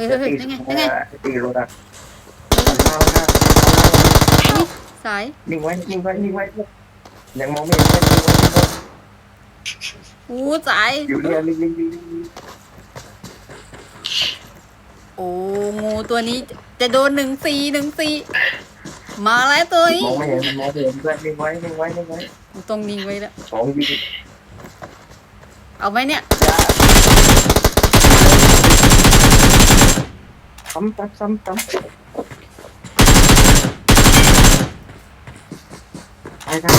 เฮ้ยเฮ้ยเฮ้ยตีนั่นไงนั่นไงตีรถอะเอาหน้าสายนิ่งไว้นิ่งไว้นิ่งไว้ยังมองไม่เห็นเลยนิ่งไว้นิ่งไว้อู้สายอยู่เนี่ยนิ่งนิ่งนิ่งนิ่งโอ้งูตัวนี้จะโดนหนึ่งสี่หนึ่งสี่มาแล้วตัวนี้มองไม่เห็นมองไม่เห็นเพื่อนนิ่งไว้นิ่งไว้นิ่งไว้ตรงนิ่งไว้แล้วของดีเอาไหมเนี่ย ซ้ำซ้ำซ้ำซ้ำไปครับ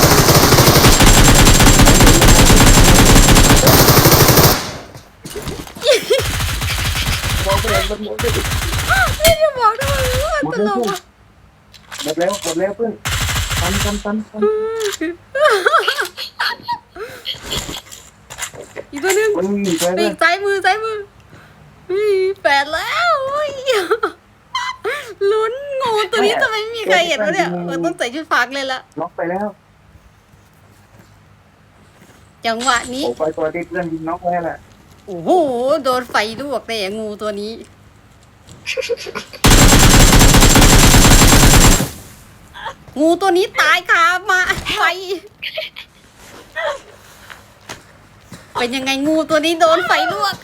มองไม่เห็นมันมองไม่เห็นนี่จะบอกทำไมหมดตแล้วลกเพื่ะหมดแล้วหมดแล้วเพื่อนซ้ำซ้ำซ้ำซ้ำอีกตัวหนึงมันมีอีกแล้วปีเพื่อนกซ้ายมือซ้ายมือแปดแล้ว ตัวนี้ทำไมไม่มีใครเห็นวะเนี่ยเออต้องใส่ชุดฟักเลยละล็อกไปแล้วจังหวะนี้โอ้ไปตัวที่เพื่อนยิงน็อกแล้วแหละโอ้โหโดนไฟลวกแต่งูตัวนี้ งูตัวนี้ตายคามาไฟเป็นยังไงงูตัวนี้โดนไฟลวก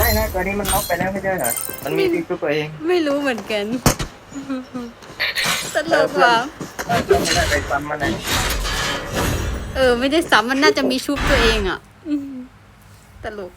ไม่นะตัวนี้มันน็อกไปแล้วไม่ใช่เหรอ มันมีตีตัวเองไม่รู้เหมือนกันตลกว่ะเออเพื่อนไม่ได้ไปซ้ำมันนะเออ ไม่ได้ซ้ำมันน่าจะมีชุบตัวเองอะตลก